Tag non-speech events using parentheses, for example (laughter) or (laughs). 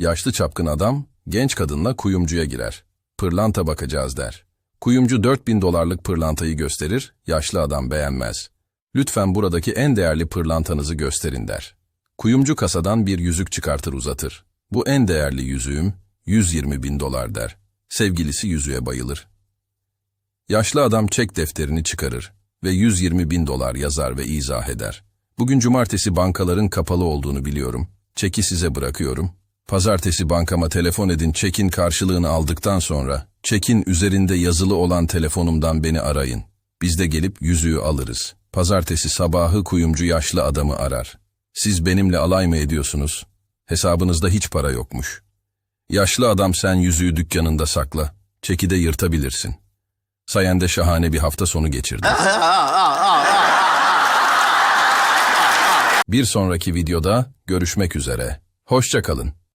Yaşlı çapkın adam genç kadınla kuyumcuya girer. Pırlanta bakacağız der. Kuyumcu 4000 dolarlık pırlantayı gösterir, yaşlı adam beğenmez. Lütfen buradaki en değerli pırlantanızı gösterin der. Kuyumcu kasadan bir yüzük çıkartır uzatır. Bu en değerli yüzüğüm, 120 bin dolar der. Sevgilisi yüzüğe bayılır. Yaşlı adam çek defterini çıkarır ve 120 bin dolar yazar ve izah eder. Bugün cumartesi bankaların kapalı olduğunu biliyorum. Çeki size bırakıyorum. Pazartesi bankama telefon edin çekin karşılığını aldıktan sonra çekin üzerinde yazılı olan telefonumdan beni arayın. Biz de gelip yüzüğü alırız. Pazartesi sabahı kuyumcu yaşlı adamı arar. Siz benimle alay mı ediyorsunuz? Hesabınızda hiç para yokmuş. Yaşlı adam sen yüzüğü dükkanında sakla. Çeki de yırtabilirsin. Sayende şahane bir hafta sonu geçirdim. (laughs) Bir sonraki videoda görüşmek üzere. Hoşça kalın.